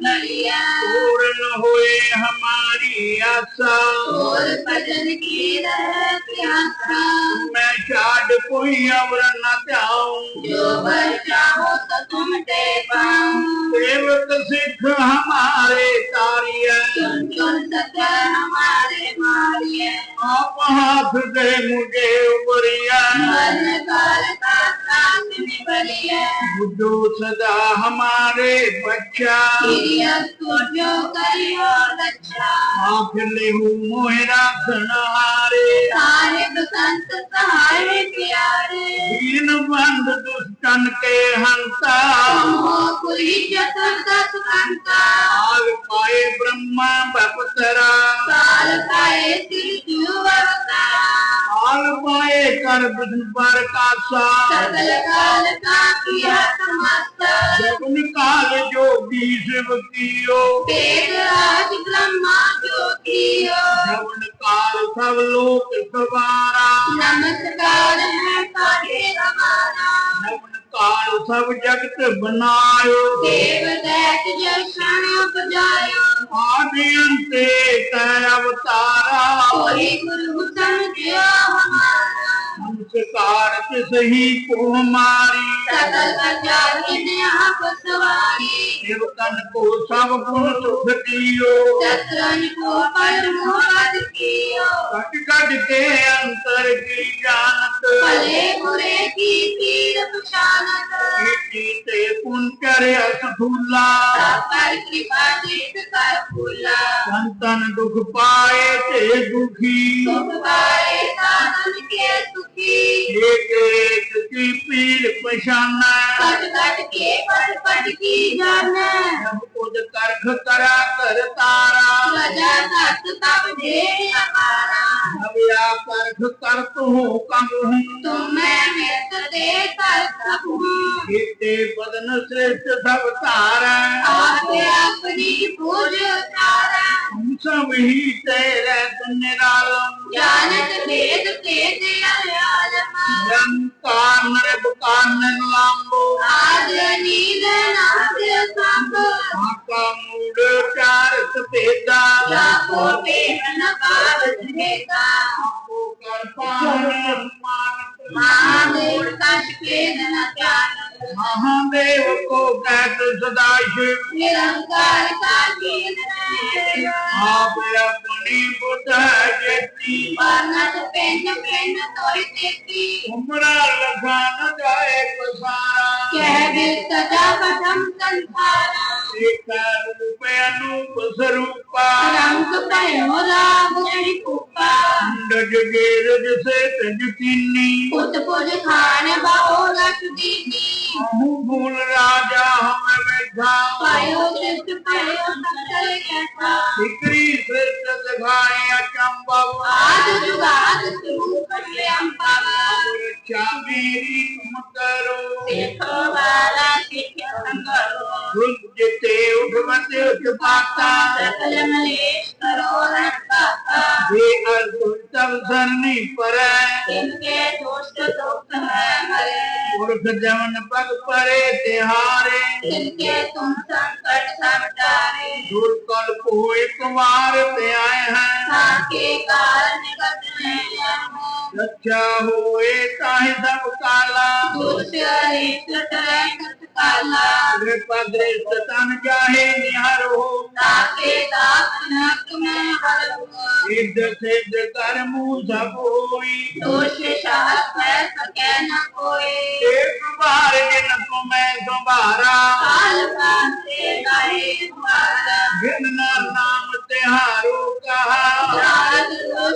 करिया पूर्ण हुए हमारी आशा। और भजन की प्यासा मैं छाड़ कोई अवर न त्याऊं जो वर चाहो तो तुम दे सेवक सिख हमारे सत्य हमारे मारिए आप हाथ दे मुझे उबरिया बुद्धू सदा हमारे बच्चा। करियो रक्षा आँख ले हूँ मोह राखन हारे। साहिब संत सहाय प्यारे। दीन बंद दुष्टन के हंता हो कोई चतुर्दश आग पाए ब्रह्मा बपतरा पाए पर का सकल काल का किया समस्त जगन काल जोगी शिव कियो वेद राज ब्रह्मा जो सब लोक सवारा। नमस्कार है काहे हमारा। काल सब जगत बनायो। देव दैत जशन बजायो नमस्कार सही को हमारी सकल प्रजा की आप सवारी देवतन को सब गुण सुख दियो शत्रुन को परमोद कियो कट कट के अंतर की जानत भले बुरे की पीर पुशानत जीते पुन करे असफुल्ला पर कृपा जीत कर फूला संतन दुख पाए ते दुखी सुख पाए साधन के सुखी एक एक की पीर पशाना कट कट के पट पट की जाना जब खुद करख करा कर तारा प्रजा तत् तब दे हमारा अब या करख कर तू कम हूँ तुम मैं मित्र दे कर सकूँ जीते बदन श्रेष्ठ सब तारा आप अपनी पूज तारा सब ही तेरे निरालम जानत भेद भेद आलम। निरंकार निरबकार निर्लाम्बो आज नींद नाद सांब। आका मूड चार सफेदा। जाको बेहन पावत भेदा। आपको कर पावन मानत। महामूल कश भेद न जानत महादेव को कहत सदाशिव। निरंकार का नींद ਆਪ ਆਪਣੀ ਬੁਧੈ ਜੇਤੀ ਪਰਨਤ ਪਿੰਡ ਪਿੰਡ ਤੋਈ ਤੇਤੀ ਉਮਰਾ ਲਗਾ ਨ ਜਾਏ ਪਸਾਰਾ ਕਹਿ ਦਿਲ ਸਦਾ ਬਦਮ ਸੰਸਾਰਾ ਸੇਤਾ ਰੂਪ ਅਨੂਪ ਸਰੂਪਾ ਰੰਗ ਭੈਓ ਰਾਮ ਜਿਹੜੀ ਕੂਪਾ ਡਜ ਗੇ ਰਜ ਸੇ ਤਜ ਕੀਨੀ ਉਤ ਪੁਜ ਖਾਨ मेरी तुम करो। देखो वाला सिख संगरो रुजते उठवते उठपाता सकल मलेश करो रखता ये अर्जुन तब सरनी पर इनके दोस्त दुख है मरे। मूर्ख जवन पग परे तिहारे। इनके तुम संकट सब टारे दूर कल को एक बार पे आए हैं। ताके कारण निकट नहीं है। ਸੱਚਾ ਹੋਏ ਤਾਹੇ ਸਭ ਕਾਲਾ। ਦੁਸ਼ਰੇ ਸਟੈ ਸਤ ਕਾਲਾ। ਕਿਰਪਾ ਦੇ ਸਤਨ ਜਾਹੇ ਨਿਹਰ ਹੋ। ਤਾਕੇ ਦਾਸ ਨਕ ਮੈਂ ਹਰ ਸਿੱਧ ਸਿੱਧ ਕਰਮ ਸਭ ਹੋਈ। ਦੋਸ਼ ਸ਼ਾਸ ਹੈ ਸਕੈ ਨ ਕੋਈ ਇੱਕ ਵਾਰ ਜਿਨ ਕੋ ਮੈਂ ਸੰਭਾਰਾ। ਕਾਲ ਪਾਸੇ ਗਾਏ ਮਾਰਾ ਜਿਨ ਨਾਮ ਤਿਹਾਰੂ ਕਹਾ। ਰਾਜ ਰੋਜ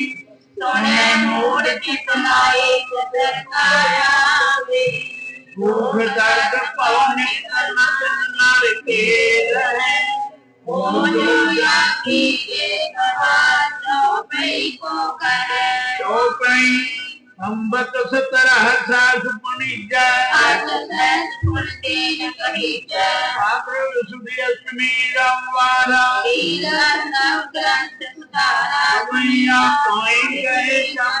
कितना एक धरकारा वे मुख दर्द पवन कर्मन नर के रहे। मोनिया की एक हाथ चौपाई को करे चौपाई अम्बत सतरह सास पुनिजा आठ सास पुनिजा कहिजा पात्र सुधि अष्टमी रामवारा। लीला नवग्रंथ सुधारा मैया गए श्याम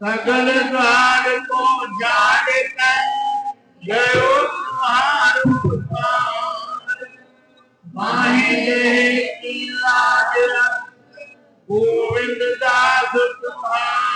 सगल द्वार को जाने गयो तुम्हारो माही देह की लाज गोविंद दास तुम्हारा